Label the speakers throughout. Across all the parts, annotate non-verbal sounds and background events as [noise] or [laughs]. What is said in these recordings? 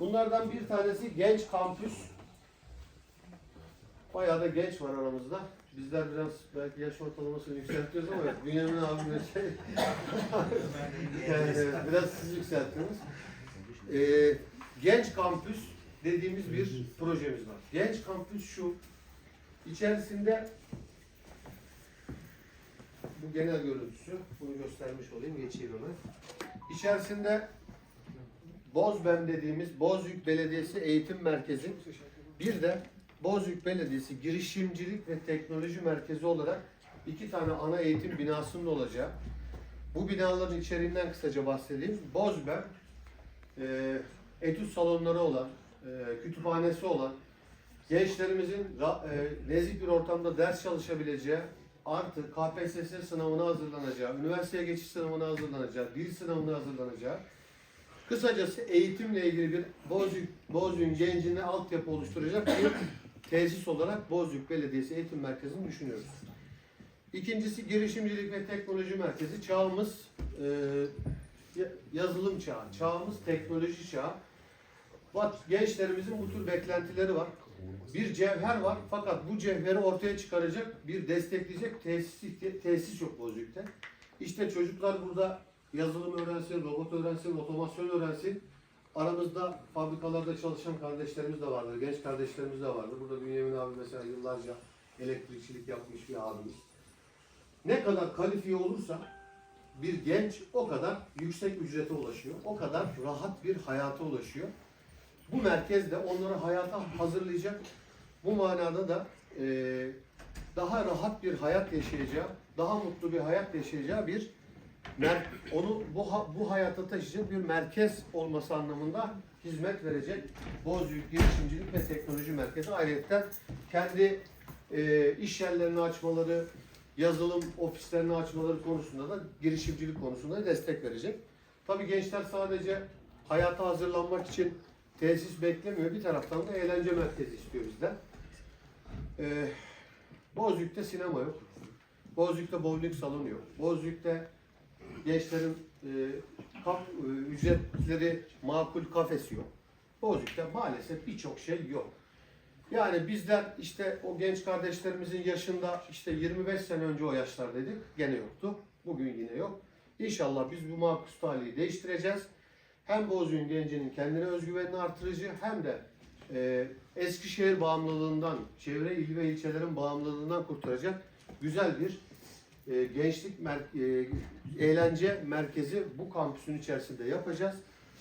Speaker 1: Bunlardan bir tanesi Genç Kampüs. Bayağı da genç var aramızda. Bizler biraz belki yaş ortalamasını yükseltiyoruz ama [laughs] Bünyamin abimiz şey, [laughs] yani biraz siz yükselttiniz. Ee, Genç Kampüs dediğimiz bir projemiz var. Genç Kampüs şu, içerisinde bu genel görüntüsü, bunu göstermiş olayım, geçeyim hemen. İçerisinde Bozbem dediğimiz Bozüyük Belediyesi Eğitim Merkezi, bir de Bozüyük Belediyesi Girişimcilik ve Teknoloji Merkezi olarak iki tane ana eğitim binasının olacağı. Bu binaların içeriğinden kısaca bahsedeyim. Bozbem, e, etüt salonları olan, e, kütüphanesi olan, gençlerimizin e, nezih bir ortamda ders çalışabileceği, artı KPSS sınavına hazırlanacağı, üniversiteye geçiş sınavına hazırlanacağı, dil sınavına hazırlanacağı, kısacası eğitimle ilgili bir Bozüyük, Bozüyük'ün gencine altyapı oluşturacak bir [coughs] tesis olarak Bozüyük Belediyesi Eğitim Merkezi'ni düşünüyoruz. İkincisi girişimcilik ve teknoloji merkezi. Çağımız e, ya- yazılım çağı, çağımız teknoloji çağı. Bak gençlerimizin bu tür beklentileri var. Bir cevher var fakat bu cevheri ortaya çıkaracak, bir destekleyecek tesis, tesis yok Bozüyük'te. İşte çocuklar burada yazılım öğrensin, robot öğrensin, otomasyon öğrensin. Aramızda fabrikalarda çalışan kardeşlerimiz de vardır, genç kardeşlerimiz de vardır. Burada Bünyamin abi mesela yıllarca elektrikçilik yapmış bir abimiz. Ne kadar kalifiye olursa bir genç o kadar yüksek ücrete ulaşıyor. O kadar rahat bir hayata ulaşıyor. Bu merkez de onları hayata hazırlayacak. Bu manada da eee, daha rahat bir hayat yaşayacağı, daha mutlu bir hayat yaşayacağı bir onu bu ha- bu hayata taşıyacak bir merkez olması anlamında hizmet verecek Bozüyük Girişimcilik ve Teknoloji Merkezi. Ayrıca kendi eee, iş yerlerini açmaları, yazılım ofislerini açmaları konusunda da girişimcilik konusunda destek verecek. Tabii gençler sadece hayata hazırlanmak için tesis beklemiyor. Bir taraftan da eğlence merkezi istiyor bizden. Ee, Bozüyük'te sinema yok. Bozüyük'te bowling salonu yok. Bozüyük'te gençlerin e, kap, e, ücretleri makul kafesi yok. Bozüyük'te maalesef birçok şey yok. Yani bizler işte o genç kardeşlerimizin yaşında işte 25 sene önce o yaşlardaydık. Gene yoktu. Bugün yine yok. İnşallah biz bu makus talihi değiştireceğiz. Hem Bozüyük'ün gencinin kendine özgüvenini artırıcı hem de e, Eskişehir bağımlılığından, çevre il ve ilçelerin bağımlılığından kurtaracak güzel bir e, gençlik mer- e, eğlence merkezi bu kampüsün içerisinde yapacağız.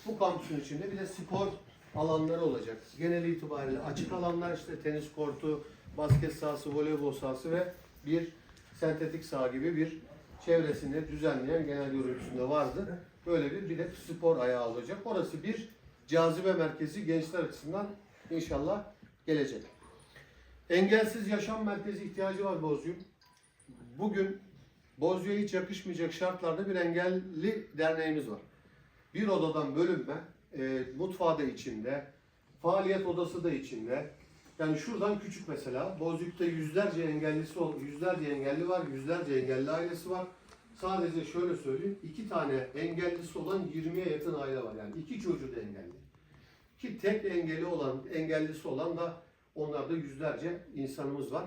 Speaker 1: Bu kampüsün içinde bir de spor alanları olacak. Genel itibariyle açık alanlar işte tenis kortu, basket sahası, voleybol sahası ve bir sentetik saha gibi bir çevresini düzenleyen genel görüntüsünde vardı. Böyle bir bir de spor ayağı olacak. Orası bir cazibe merkezi gençler açısından inşallah gelecek. Engelsiz yaşam merkezi ihtiyacı var Bozüyük. Bugün Bozüyük'e hiç yakışmayacak şartlarda bir engelli derneğimiz var. Bir odadan bölünme, e, mutfağı da içinde, faaliyet odası da içinde. Yani şuradan küçük mesela, Bozüyük'te yüzlerce engellisi, yüzlerce engelli var, yüzlerce engelli ailesi var. Sadece şöyle söyleyeyim, iki tane engellisi olan 20'ye yakın aile var. Yani iki çocuğu da engelli. Ki tek engeli olan, engellisi olan da onlarda yüzlerce insanımız var.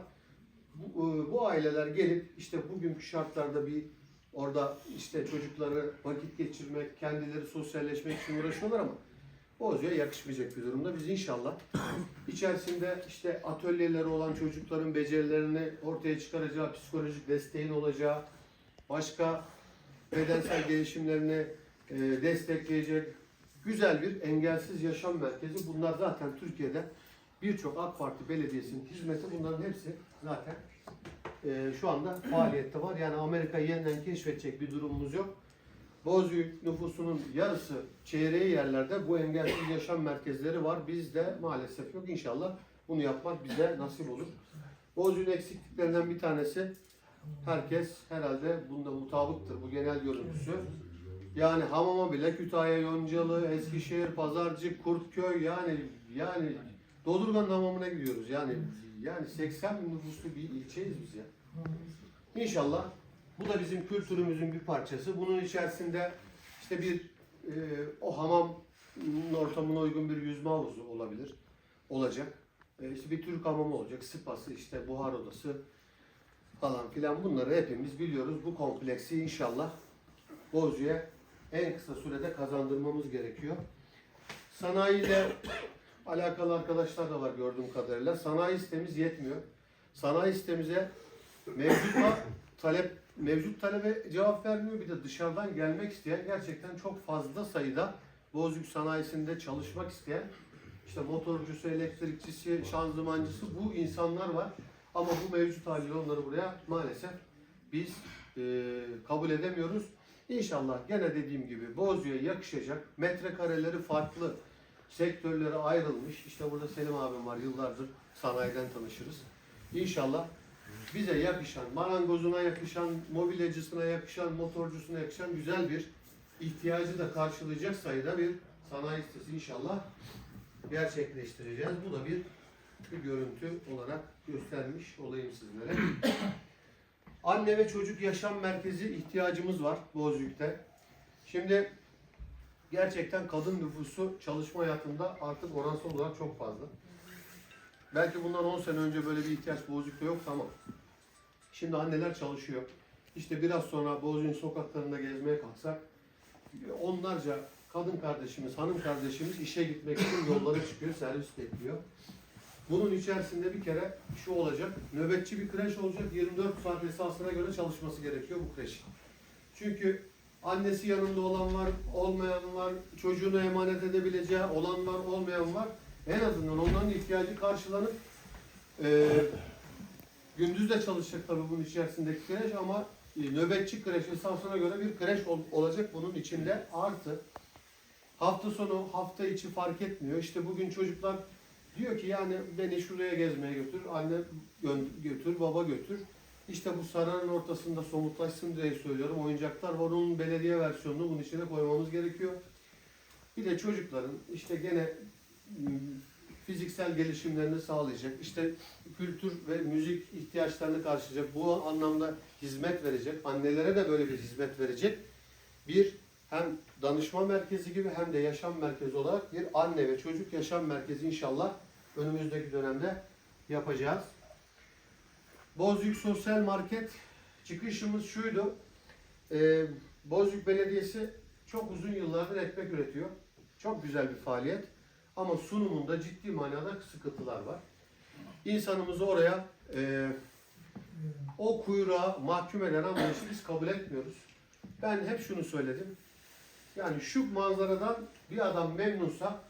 Speaker 1: Bu, e, bu aileler gelip işte bugünkü şartlarda bir orada işte çocukları vakit geçirmek, kendileri sosyalleşmek için uğraşıyorlar ama Bozüyük'e yakışmayacak bir durumda. Biz inşallah içerisinde işte atölyeleri olan çocukların becerilerini ortaya çıkaracağı, psikolojik desteğin olacağı, başka bedensel gelişimlerini e, destekleyecek güzel bir engelsiz yaşam merkezi. Bunlar zaten Türkiye'de birçok AK Parti belediyesinin hizmeti bunların hepsi zaten e, şu anda faaliyette var. Yani Amerika'yı yeniden keşfedecek bir durumumuz yok. Bozüyük nüfusunun yarısı çeyreği yerlerde bu engelsiz yaşam merkezleri var. Bizde maalesef yok. İnşallah bunu yapmak bize nasip olur. Bozüyük'ün eksikliklerinden bir tanesi herkes herhalde bunda mutabıktır. Bu genel görüntüsü. Yani hamama bile Kütahya, Yoncalı, Eskişehir, Pazarcık, Kurtköy yani yani Dodurgan'ın hamamına gidiyoruz. Yani yani 80 bin nüfuslu bir ilçeyiz biz ya. İnşallah bu da bizim kültürümüzün bir parçası. Bunun içerisinde işte bir e, o hamam ortamına uygun bir yüzme havuzu olabilir. Olacak. E, işte bir Türk hamamı olacak. Spası, işte buhar odası falan filan bunları hepimiz biliyoruz. Bu kompleksi inşallah Bozü'ye en kısa sürede kazandırmamız gerekiyor. Sanayiyle alakalı arkadaşlar da var gördüğüm kadarıyla. Sanayi sitemiz yetmiyor. Sanayi sitemize mevcut [coughs] talep mevcut talebe cevap vermiyor. Bir de dışarıdan gelmek isteyen gerçekten çok fazla sayıda Bozüyük sanayisinde çalışmak isteyen işte motorcusu, elektrikçisi, şanzımancısı bu insanlar var. Ama bu mevcut haliyle onları buraya maalesef biz e, kabul edemiyoruz. İnşallah gene dediğim gibi Bozüyük'e yakışacak metrekareleri farklı sektörlere ayrılmış. İşte burada Selim abim var yıllardır sanayiden tanışırız. İnşallah bize yakışan, marangozuna yakışan, mobilyacısına yakışan, motorcusuna yakışan güzel bir ihtiyacı da karşılayacak sayıda bir sanayi sitesi inşallah gerçekleştireceğiz. Bu da bir, bir görüntü olarak göstermiş olayım sizlere. [coughs] Anne ve çocuk yaşam merkezi ihtiyacımız var Bozüyük'te. Şimdi gerçekten kadın nüfusu çalışma hayatında artık oransal olarak çok fazla. Belki bundan 10 sene önce böyle bir ihtiyaç Bozüyük'te yok tamam. Şimdi anneler çalışıyor. İşte biraz sonra Bozüyük'ün sokaklarında gezmeye kalksak onlarca kadın kardeşimiz, hanım kardeşimiz işe gitmek için yollara çıkıyor, servis bekliyor. Bunun içerisinde bir kere şu olacak, nöbetçi bir kreş olacak, 24 saat esasına göre çalışması gerekiyor bu kreşin. Çünkü annesi yanında olan var, olmayan var, çocuğunu emanet edebileceği olan var, olmayan var. En azından onların ihtiyacı karşılanıp e, gündüz de çalışacak tabii bunun içerisindeki kreş ama e, nöbetçi kreş esasına göre bir kreş ol- olacak bunun içinde artı hafta sonu hafta içi fark etmiyor. İşte bugün çocuklar diyor ki yani beni şuraya gezmeye götür, anne gö- götür, baba götür. İşte bu sarayın ortasında somutlaşsın diye söylüyorum. Oyuncaklar var. Onun belediye versiyonunu bunun içine koymamız gerekiyor. Bir de çocukların işte gene m, fiziksel gelişimlerini sağlayacak, işte kültür ve müzik ihtiyaçlarını karşılayacak, bu anlamda hizmet verecek, annelere de böyle bir hizmet verecek bir hem danışma merkezi gibi hem de yaşam merkezi olarak bir anne ve çocuk yaşam merkezi inşallah önümüzdeki dönemde yapacağız. Bozüyük Sosyal Market çıkışımız şuydu. Ee, Bozüyük Belediyesi çok uzun yıllardır ekmek üretiyor. Çok güzel bir faaliyet. Ama sunumunda ciddi manada sıkıntılar var. İnsanımızı oraya e, o kuyruğa mahkum eden anlayışı biz kabul etmiyoruz. Ben hep şunu söyledim. Yani şu manzaradan bir adam memnunsa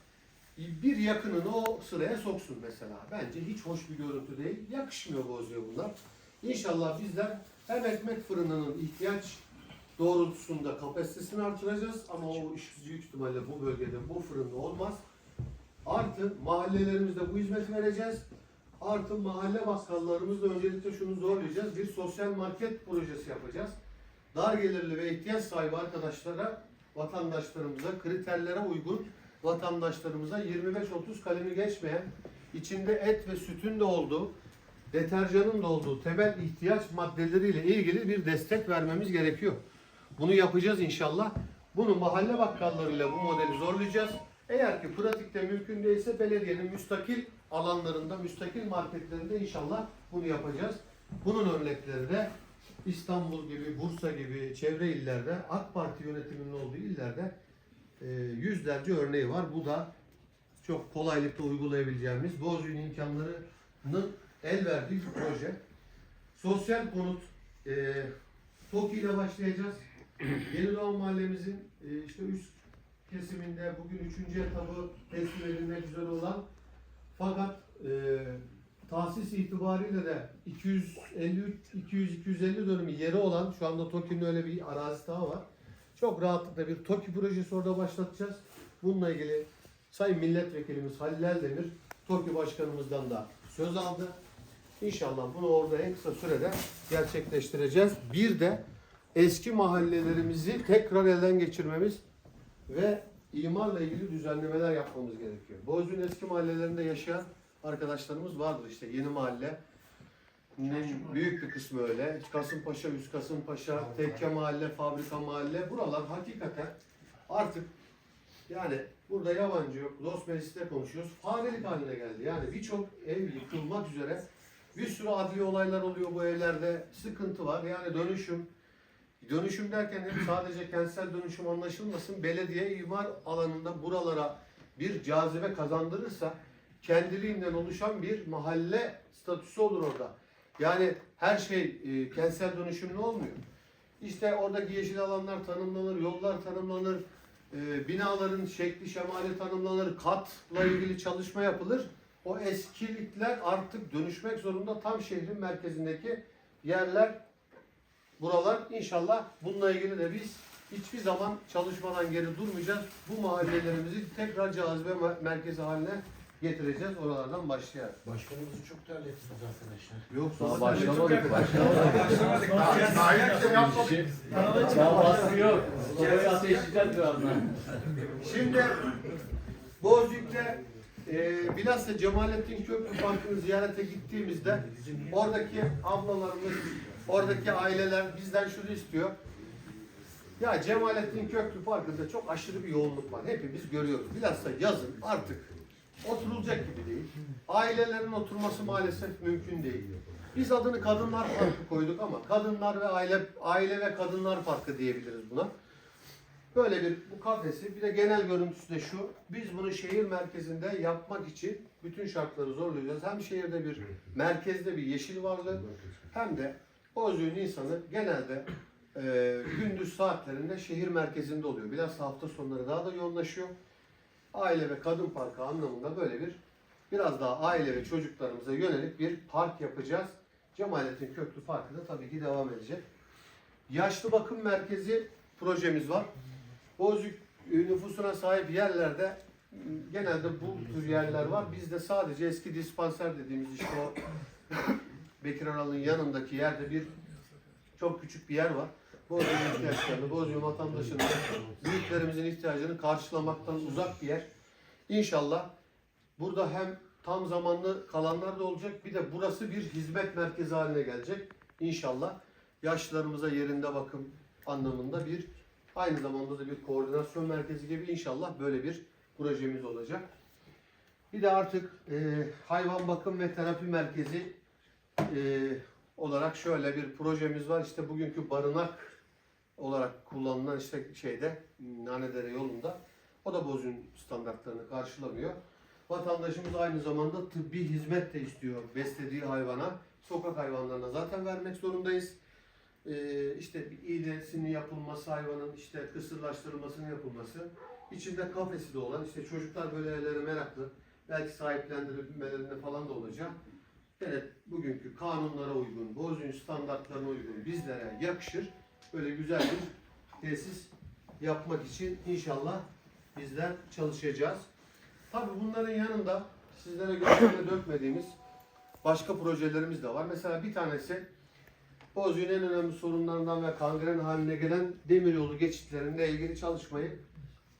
Speaker 1: bir yakınını o sıraya soksun mesela. Bence hiç hoş bir görüntü değil. Yakışmıyor bozuyor bunlar. İnşallah bizler hem ekmek fırınının ihtiyaç doğrultusunda kapasitesini artıracağız ama o iş büyük ihtimalle bu bölgede bu fırında olmaz. Artı mahallelerimizde bu hizmeti vereceğiz. Artı mahalle bakkallarımızda öncelikle şunu zorlayacağız. Bir sosyal market projesi yapacağız. Dar gelirli ve ihtiyaç sahibi arkadaşlara, vatandaşlarımıza, kriterlere uygun vatandaşlarımıza 25-30 kalemi geçmeyen, içinde et ve sütün de olduğu, deterjanın da olduğu temel ihtiyaç maddeleriyle ilgili bir destek vermemiz gerekiyor. Bunu yapacağız inşallah. Bunu mahalle bakkallarıyla bu modeli zorlayacağız. Eğer ki pratikte mümkün değilse belediyenin müstakil alanlarında, müstakil marketlerinde inşallah bunu yapacağız. Bunun örnekleri de İstanbul gibi, Bursa gibi çevre illerde, AK Parti yönetiminin olduğu illerde yüzlerce örneği var. Bu da çok kolaylıkla uygulayabileceğimiz Bozüyük'ün imkanlarının el verdiği bir proje. Sosyal konut e, TOKİ ile başlayacağız. [clears throat] Yeni Doğan Mahallemizin e, işte üst kesiminde bugün üçüncü etabı teslim edilmek üzere olan fakat e, tahsis itibariyle de 253 200 250 dönümü yeri olan şu anda TOKİ'nin öyle bir arazisi daha var. Çok rahatlıkla bir TOKİ projesi orada başlatacağız. Bununla ilgili Sayın Milletvekilimiz Halil Eldemir TOKİ Başkanımızdan da söz aldı. İnşallah bunu orada en kısa sürede gerçekleştireceğiz. Bir de eski mahallelerimizi tekrar elden geçirmemiz ve imarla ilgili düzenlemeler yapmamız gerekiyor. Bozüyük'ün eski mahallelerinde yaşayan arkadaşlarımız vardır işte yeni mahalle. Büyük bir kısmı öyle. Kasımpaşa, Üst Kasımpaşa, Tekke Mahalle, Fabrika Mahalle. Buralar hakikaten artık Yani burada yabancı yok. Los Meclis'te konuşuyoruz. Farelik haline geldi. Yani birçok ev yıkılmak üzere. Bir sürü adli olaylar oluyor bu evlerde. Sıkıntı var. Yani dönüşüm. Dönüşüm derken hep sadece kentsel dönüşüm anlaşılmasın. Belediye imar alanında buralara bir cazibe kazandırırsa kendiliğinden oluşan bir mahalle statüsü olur orada. Yani her şey e, kentsel dönüşümlü olmuyor. İşte oradaki yeşil alanlar tanımlanır, yollar tanımlanır, e, binaların şekli şemali tanımlanır, katla ilgili çalışma yapılır. O eskilikler artık dönüşmek zorunda tam şehrin merkezindeki yerler, buralar inşallah bununla ilgili de biz hiçbir zaman çalışmadan geri durmayacağız. Bu mahallelerimizi tekrar cazibe mer- merkezi haline getireceğiz. Oralardan başlayarak.
Speaker 2: Başkanımızı çok terlettiniz arkadaşlar.
Speaker 1: Yok
Speaker 3: Daha başlamadık, başlamadık.
Speaker 1: başlamadık.
Speaker 3: Daha baskı yok. Sobayı ateşleyeceğiz birazdan.
Speaker 1: Şimdi Bozüyük'te e, bilhassa Cemalettin Köprü Parkı'nı ziyarete gittiğimizde oradaki ablalarımız, oradaki aileler bizden şunu istiyor. Ya Cemalettin Köprü Parkı'nda çok aşırı bir yoğunluk var. Hepimiz görüyoruz. Bilhassa yazın artık oturulacak gibi değil. Ailelerin oturması maalesef mümkün değil. Biz adını Kadınlar Parkı koyduk ama Kadınlar ve Aile Aile ve Kadınlar Parkı diyebiliriz buna. Böyle bir bu kafesi bir de genel görüntüsü de şu. Biz bunu şehir merkezinde yapmak için bütün şartları zorlayacağız. Hem şehirde bir merkezde bir yeşil varlığı hem de Bozüyük'ün insanı genelde e, gündüz saatlerinde şehir merkezinde oluyor. Biraz hafta sonları daha da yoğunlaşıyor. Aile ve kadın parkı anlamında böyle bir biraz daha aile ve çocuklarımıza yönelik bir park yapacağız. Cemalettin Köprü Parkı da tabii ki devam edecek. Yaşlı bakım merkezi projemiz var. Bozüyük e, nüfusuna sahip yerlerde genelde bu tür yerler var. Bizde sadece eski dispanser dediğimiz işte o [coughs] Bekir Aral'ın yanındaki yerde bir çok küçük bir yer var. Bozüyük ihtiyaçlarını, Bozüyük vatandaşının, büyüklerimizin ihtiyacını karşılamaktan uzak bir yer. İnşallah burada hem tam zamanlı kalanlar da olacak bir de burası bir hizmet merkezi haline gelecek. İnşallah yaşlılarımıza yerinde bakım anlamında bir aynı zamanda da bir koordinasyon merkezi gibi inşallah böyle bir projemiz olacak. Bir de artık e, hayvan bakım ve terapi merkezi e, olarak şöyle bir projemiz var. İşte bugünkü barınak olarak kullanılan işte şeyde Nanedere yolunda. O da Bozüyük standartlarını karşılamıyor. Vatandaşımız aynı zamanda tıbbi hizmet de istiyor beslediği hayvana. Sokak hayvanlarına zaten vermek zorundayız. Ee, işte iğnesinin yapılması, hayvanın işte kısırlaştırılmasının yapılması. İçinde kafesi de olan, işte çocuklar böyle yerlere meraklı. Belki sahiplendirilmelerinde falan da olacak. Evet, bugünkü kanunlara uygun, Bozüyük standartlarına uygun, bizlere yakışır. Böyle güzel bir tesis yapmak için inşallah bizler çalışacağız. Tabii bunların yanında sizlere gösterme dökmediğimiz başka projelerimiz de var. Mesela bir tanesi Bozüyük'ün en önemli sorunlarından ve kangren haline gelen demiryolu geçitlerinde ilgili çalışmayı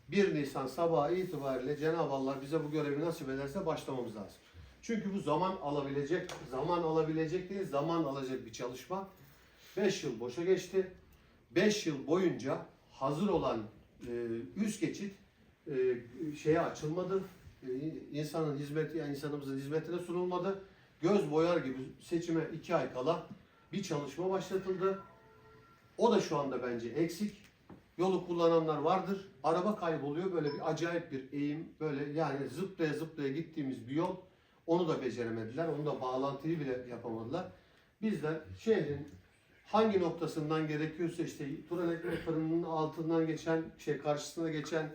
Speaker 1: 1 Nisan sabahı itibariyle Cenab-ı Allah bize bu görevi nasip ederse başlamamız lazım. Çünkü bu zaman alabilecek, zaman alabilecek değil, zaman alacak bir çalışma. 5 yıl boşa geçti. 5 yıl boyunca hazır olan e, üst geçit e, şeye açılmadı. E, insanın hizmeti, yani insanımızın hizmetine sunulmadı. Göz boyar gibi seçime 2 ay kala bir çalışma başlatıldı. O da şu anda bence eksik. Yolu kullananlar vardır. Araba kayboluyor. Böyle bir acayip bir eğim. Böyle yani zıplaya zıplaya gittiğimiz bir yol. Onu da beceremediler. Onu da bağlantıyı bile yapamadılar. Bizler şehrin hangi noktasından gerekiyorsa işte Turan Ekmek Fırını'nın altından geçen, şey karşısına geçen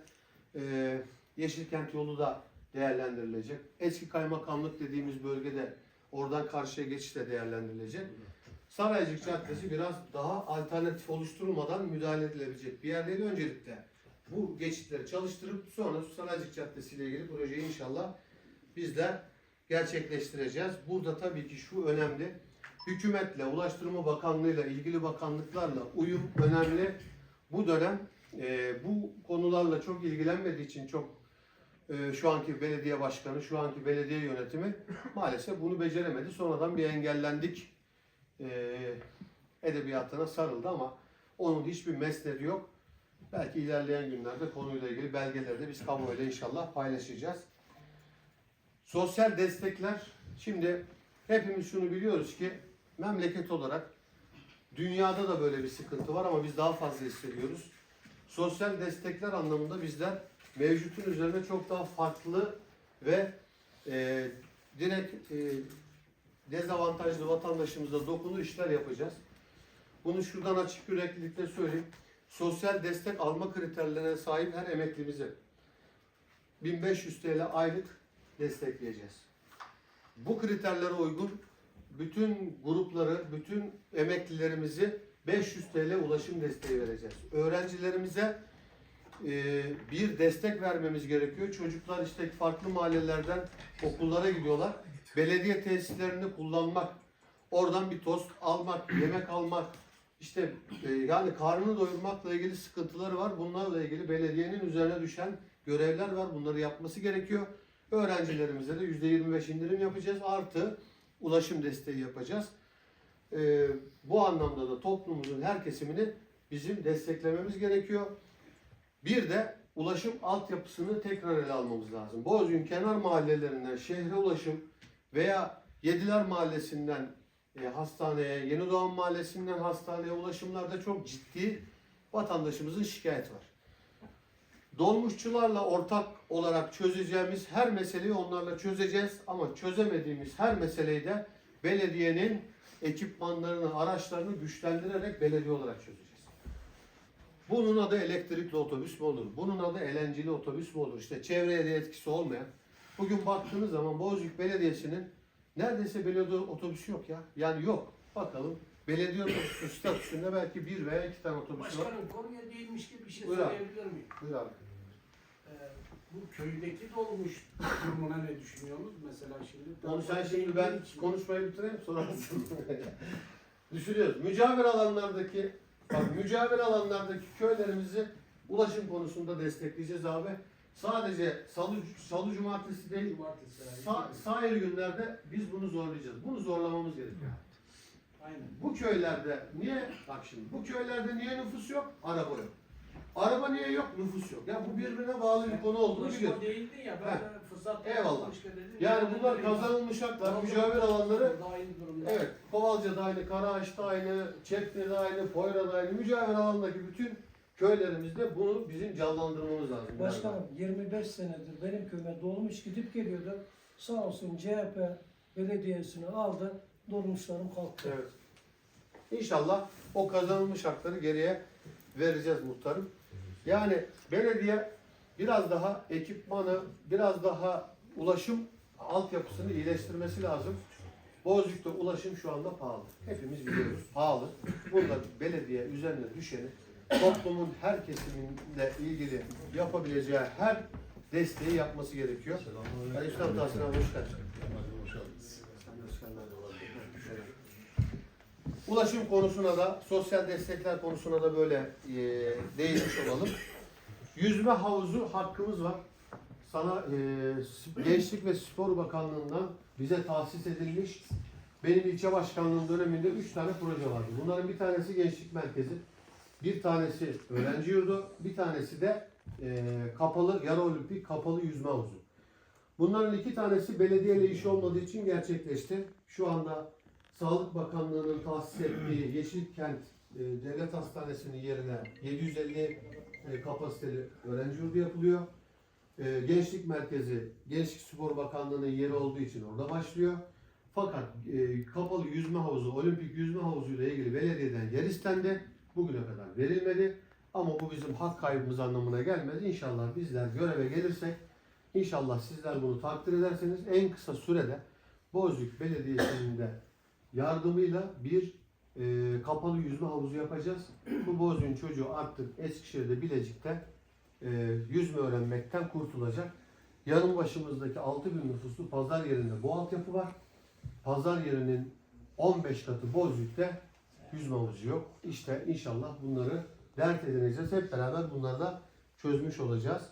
Speaker 1: e, Yeşilkent yolu da değerlendirilecek. Eski kaymakamlık dediğimiz bölgede oradan karşıya geçiş de değerlendirilecek. Saraycık Caddesi biraz daha alternatif oluşturulmadan müdahale edilebilecek bir yer değil. Öncelikle bu geçitleri çalıştırıp sonra Saraycık Caddesi ile ilgili projeyi inşallah bizler gerçekleştireceğiz. Burada tabii ki şu önemli. Hükümetle, Ulaştırma Bakanlığı'yla, ilgili bakanlıklarla uyum önemli. Bu dönem e, bu konularla çok ilgilenmediği için çok e, şu anki belediye başkanı, şu anki belediye yönetimi maalesef bunu beceremedi. Sonradan bir engellendik e, edebiyatına sarıldı ama onun hiçbir mesnedi yok. Belki ilerleyen günlerde konuyla ilgili belgeleri de biz kamuoyuyla inşallah paylaşacağız. Sosyal destekler, şimdi hepimiz şunu biliyoruz ki memleket olarak dünyada da böyle bir sıkıntı var ama biz daha fazla hissediyoruz. Sosyal destekler anlamında bizler mevcutun üzerine çok daha farklı ve e, direkt e, dezavantajlı vatandaşımıza dokunur işler yapacağız. Bunu şuradan açık yüreklilikle söyleyeyim. Sosyal destek alma kriterlerine sahip her emeklimize 1500 TL aylık destekleyeceğiz. Bu kriterlere uygun bütün grupları, bütün emeklilerimizi 500 TL ulaşım desteği vereceğiz. Öğrencilerimize e, bir destek vermemiz gerekiyor. Çocuklar işte farklı mahallelerden okullara gidiyorlar. Belediye tesislerini kullanmak, oradan bir tost almak, yemek almak, işte e, yani karnını doyurmakla ilgili sıkıntıları var. Bunlarla ilgili belediyenin üzerine düşen görevler var. Bunları yapması gerekiyor. Öğrencilerimize de %25 indirim yapacağız. Artı ulaşım desteği yapacağız. E, bu anlamda da toplumumuzun her kesimini bizim desteklememiz gerekiyor. Bir de ulaşım altyapısını tekrar ele almamız lazım. Bozgün kenar mahallelerinden şehre ulaşım veya Yediler Mahallesi'nden e, hastaneye, Yeni Doğan Mahallesi'nden hastaneye ulaşımlarda çok ciddi vatandaşımızın şikayet var. Dolmuşçularla ortak olarak çözeceğimiz her meseleyi onlarla çözeceğiz ama çözemediğimiz her meseleyi de belediyenin ekipmanlarını, araçlarını güçlendirerek belediye olarak çözeceğiz. Bunun adı elektrikli otobüs mü olur? Bunun adı elencili otobüs mü olur? İşte çevreye de etkisi olmayan. Bugün baktığınız zaman Bozüyük Belediyesi'nin neredeyse belediye otobüsü yok ya. Yani yok. Bakalım belediye otobüsü statüsünde belki bir veya iki tane otobüsü var.
Speaker 2: Başkanım konuya değinmiş gibi bir şey
Speaker 1: Buyur abi.
Speaker 2: söyleyebilir miyim?
Speaker 1: Buyur abi.
Speaker 2: Ee, bu köydeki dolmuş durumuna ne düşünüyorsunuz? Mesela şimdi...
Speaker 1: Onu sen şimdi ben konuşmayı bitireyim sorarsın. [laughs] Düşünüyoruz. Mücavir alanlardaki bak mücavir alanlardaki köylerimizi ulaşım konusunda destekleyeceğiz abi. Sadece salı, salı cumartesi değil,
Speaker 2: Cumartesi.
Speaker 1: sa, sair günlerde biz bunu zorlayacağız. Bunu zorlamamız gerekiyor.
Speaker 2: Aynen.
Speaker 1: Bu köylerde niye, bak şimdi bu köylerde niye nüfus yok? Araba yok. Araba niye yok? Nüfus yok. Ya bu birbirine bağlı bir konu olduğunu biliyoruz.
Speaker 2: Değildi ya ben de fırsat
Speaker 1: Eyvallah.
Speaker 2: başka dedim.
Speaker 1: Yani bunlar kazanılmış haklar, mücavir alanları
Speaker 2: durumda.
Speaker 1: Evet, Kovalca'da aynı, Karaağaç'ta aynı, Çekme'de aynı, Foyra'da aynı, mücavir alanındaki bütün köylerimizde bunu bizim canlandırmamız lazım.
Speaker 4: Başkanım 25 senedir benim köyüme dolmuş gidip geliyordu. Sağ olsun CHP belediyesini aldı. Dolmuşlarım kalktı.
Speaker 1: Evet. İnşallah o kazanılmış hakları geriye vereceğiz muhtarım. Yani belediye biraz daha ekipmanı, biraz daha ulaşım altyapısını iyileştirmesi lazım. Bozüyük'te ulaşım şu anda pahalı. Hepimiz biliyoruz. Pahalı. Burada belediye üzerine düşeni toplumun her kesiminle ilgili yapabileceği her desteği yapması gerekiyor. Aleykümselam Tahsin abi hoş geldin. Ulaşım konusuna da, sosyal destekler konusuna da böyle e, değinmiş olalım. Yüzme havuzu hakkımız var. Sana e, Gençlik ve Spor Bakanlığı'ndan bize tahsis edilmiş. Benim ilçe başkanlığım döneminde üç tane proje vardı. Bunların bir tanesi gençlik merkezi, bir tanesi öğrenci yurdu, bir tanesi de e, kapalı, yarı olimpik kapalı yüzme havuzu. Bunların iki tanesi belediyeyle işi olmadığı için gerçekleşti. Şu anda Sağlık Bakanlığı'nın tahsis ettiği [clears throat] Yeşilkent e, Devlet Hastanesi'nin yerine 750 e, kapasiteli öğrenci yurdu yapılıyor. E, Gençlik Merkezi Gençlik Spor Bakanlığı'nın yeri olduğu için orada başlıyor. Fakat e, kapalı yüzme havuzu, olimpik yüzme havuzu ile ilgili belediyeden yer istendi. Bugüne kadar verilmedi. Ama bu bizim hak kaybımız anlamına gelmez. İnşallah bizler göreve gelirsek, inşallah sizler bunu takdir ederseniz en kısa sürede Bozüyük Belediyesi'nin de yardımıyla bir e, kapalı yüzme havuzu yapacağız. Bu Bozüyük'ün çocuğu artık Eskişehir'de, Bilecik'te e, yüzme öğrenmekten kurtulacak. Yanın başımızdaki 6000 nüfuslu pazar yerinde bu altyapı var. Pazar yerinin 15 katı Bozüyük'te yüzme havuzu yok. İşte inşallah bunları dert edineceğiz. Hep beraber bunları da çözmüş olacağız.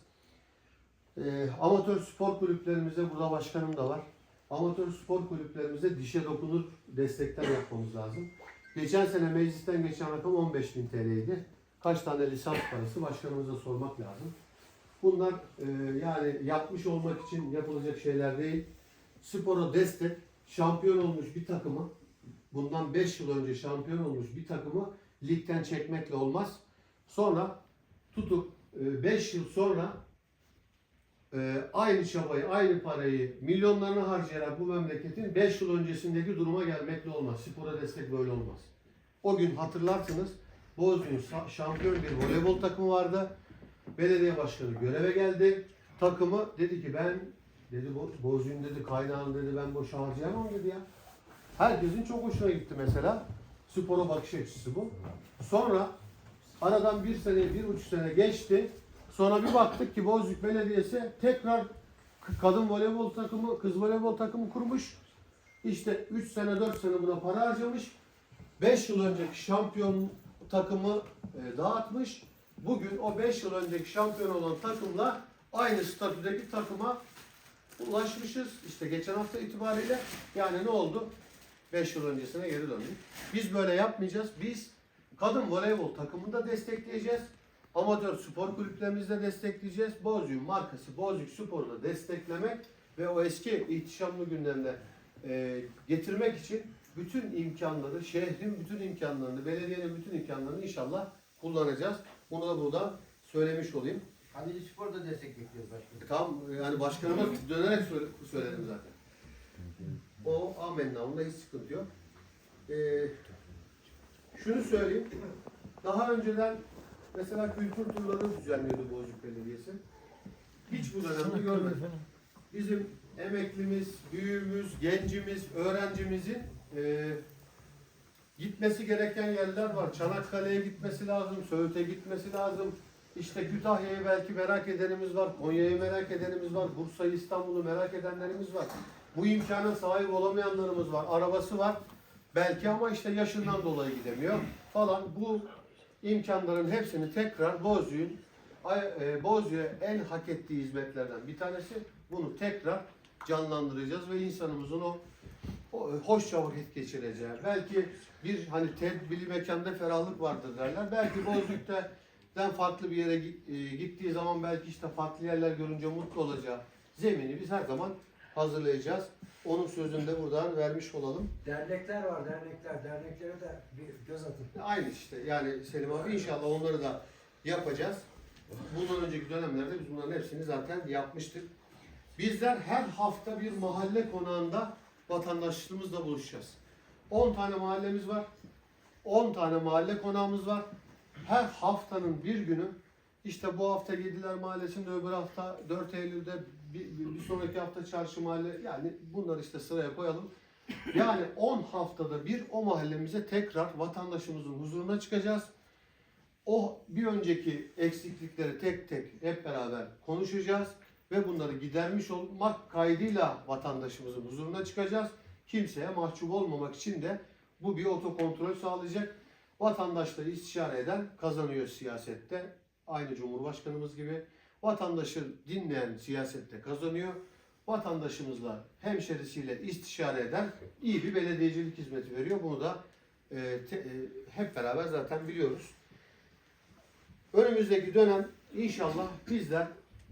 Speaker 1: E, amatör spor kulüplerimizde burada başkanım da var. Amatör spor kulüplerimize dişe dokunur destekler yapmamız lazım. Geçen sene meclisten geçen rakam 15.000 TL'ydi. kaç tane lisans parası başkanımıza sormak lazım. Bunlar e, yani yapmış olmak için yapılacak şeyler değil. Spora destek, şampiyon olmuş bir takımı, bundan 5 yıl önce şampiyon olmuş bir takımı ligden çekmekle olmaz. Sonra tutup 5 yıl sonra e, aynı çabayı, aynı parayı milyonlarını harcayarak bu memleketin 5 yıl öncesindeki duruma gelmekle olmaz. Spora destek böyle olmaz. O gün hatırlarsınız Bozgün sa- şampiyon bir voleybol takımı vardı. Belediye başkanı göreve geldi. Takımı dedi ki ben dedi Bo- Bozgün dedi kaynağını dedi ben boşa harcayamam dedi ya. Herkesin çok hoşuna gitti mesela. Spora bakış açısı bu. Sonra aradan bir sene, bir buçuk sene geçti. Sonra bir baktık ki Bozüyük Belediyesi tekrar kadın voleybol takımı, kız voleybol takımı kurmuş. İşte 3 sene, 4 sene buna para harcamış. 5 yıl önceki şampiyon takımı e, dağıtmış. Bugün o 5 yıl önceki şampiyon olan takımla aynı statüdeki takıma ulaşmışız. İşte geçen hafta itibariyle yani ne oldu? 5 yıl öncesine geri döndük. Biz böyle yapmayacağız. Biz kadın voleybol takımını da destekleyeceğiz. Amatör spor kulüplerimizi de destekleyeceğiz. Bozüyük markası, Bozüyük Spor'u da desteklemek ve o eski ihtişamlı günlerine e, getirmek için bütün imkanları, şehrin bütün imkanlarını, belediyenin bütün imkanlarını inşallah kullanacağız. Bunu da burada söylemiş olayım.
Speaker 5: Hadi spor da destek bekliyoruz başkanım.
Speaker 1: E, Tam yani başkanıma dönerek söyle- söyledim zaten. O amenna, onda hiç sıkıntı yok. Ee, şunu söyleyeyim. Daha önceden mesela kültür turları düzenliyordu Bozcuk Belediyesi. Hiç bu dönemde görmedim. Bizim emeklimiz, büyüğümüz, gencimiz, öğrencimizin e, gitmesi gereken yerler var. Çanakkale'ye gitmesi lazım, Söğüt'e gitmesi lazım. İşte Kütahya'yı belki merak edenimiz var, Konya'yı merak edenimiz var, Bursa'yı, İstanbul'u merak edenlerimiz var. Bu imkana sahip olamayanlarımız var. Arabası var belki ama işte yaşından dolayı gidemiyor falan. Bu imkanların hepsini tekrar Bozüyük'ün Ay- e, Bozüyük'e en hak ettiği hizmetlerden bir tanesi. Bunu tekrar canlandıracağız ve insanımızın o, o hoşça vakit geçireceği. Belki bir hani tedbirli mekanda ferahlık vardır derler. Belki Bozüyük'te den farklı bir yere e, gittiği zaman belki işte farklı yerler görünce mutlu olacağı zemini biz her zaman hazırlayacağız. Onun sözünü de buradan vermiş olalım.
Speaker 6: Dernekler var, dernekler. Derneklere de bir göz atın.
Speaker 1: Aynı işte yani Selim abi inşallah onları da yapacağız. Bundan önceki dönemlerde biz bunların hepsini zaten yapmıştık. Bizler her hafta bir mahalle konağında vatandaşlığımızla buluşacağız. 10 tane mahallemiz var. 10 tane mahalle konağımız var. Her haftanın bir günü işte bu hafta Yediler Mahallesi'nde öbür hafta 4 Eylül'de bir, bir- bir sonraki hafta Çarşı Mahalle yani bunları işte sıraya koyalım. Yani 10 haftada bir o mahallemize tekrar vatandaşımızın huzuruna çıkacağız. O bir önceki eksiklikleri tek tek hep beraber konuşacağız ve bunları gidermiş olmak kaydıyla vatandaşımızın huzuruna çıkacağız. Kimseye mahcup olmamak için de bu bir otokontrol sağlayacak. Vatandaşları istişare eden kazanıyor siyasette. Aynı Cumhurbaşkanımız gibi. Vatandaşı dinleyen siyasette kazanıyor. Vatandaşımızla, hemşerisiyle istişare eden iyi bir belediyecilik hizmeti veriyor. Bunu da e, te- e, hep beraber zaten biliyoruz. Önümüzdeki dönem inşallah bizler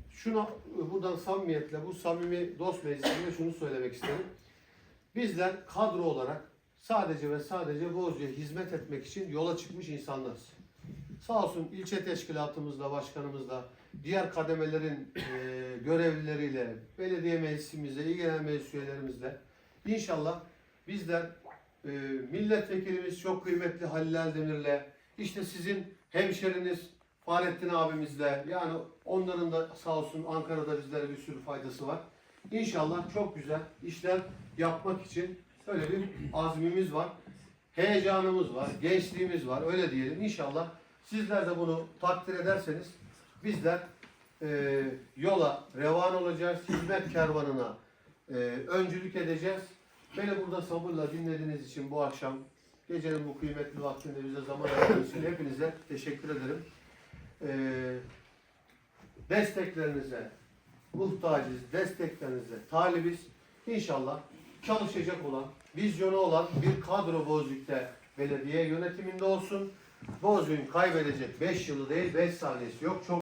Speaker 1: şuna buradan samimiyetle bu samimi dost meclisinde şunu söylemek isterim. Bizler kadro olarak sadece ve sadece Bozcu'ya hizmet etmek için yola çıkmış insanlarız. Sağ olsun ilçe teşkilatımızla, başkanımızla, diğer kademelerin e, görevlileriyle, belediye meclisimizle, il genel meclis üyelerimizle inşallah bizler e, milletvekilimiz çok kıymetli Halil Eldemir'le, işte sizin hemşeriniz Fahrettin abimizle, yani onların da sağ olsun Ankara'da bizlere bir sürü faydası var. İnşallah çok güzel işler yapmak için öyle bir azmimiz var. Heyecanımız var, gençliğimiz var öyle diyelim. İnşallah sizler de bunu takdir ederseniz bizler e, yola revan olacağız, hizmet kervanına e, öncülük edeceğiz. Beni burada sabırla dinlediğiniz için bu akşam gecenin bu kıymetli vaktinde bize zaman ayırdığınız için hepinize teşekkür ederim. E, desteklerinize muhtacız, desteklerinize talibiz. İnşallah çalışacak olan, vizyonu olan bir kadro Bozüyük'te belediye yönetiminde olsun. Bozüyük'ün kaybedecek 5 yılı değil 5 saniyesi yok. Çok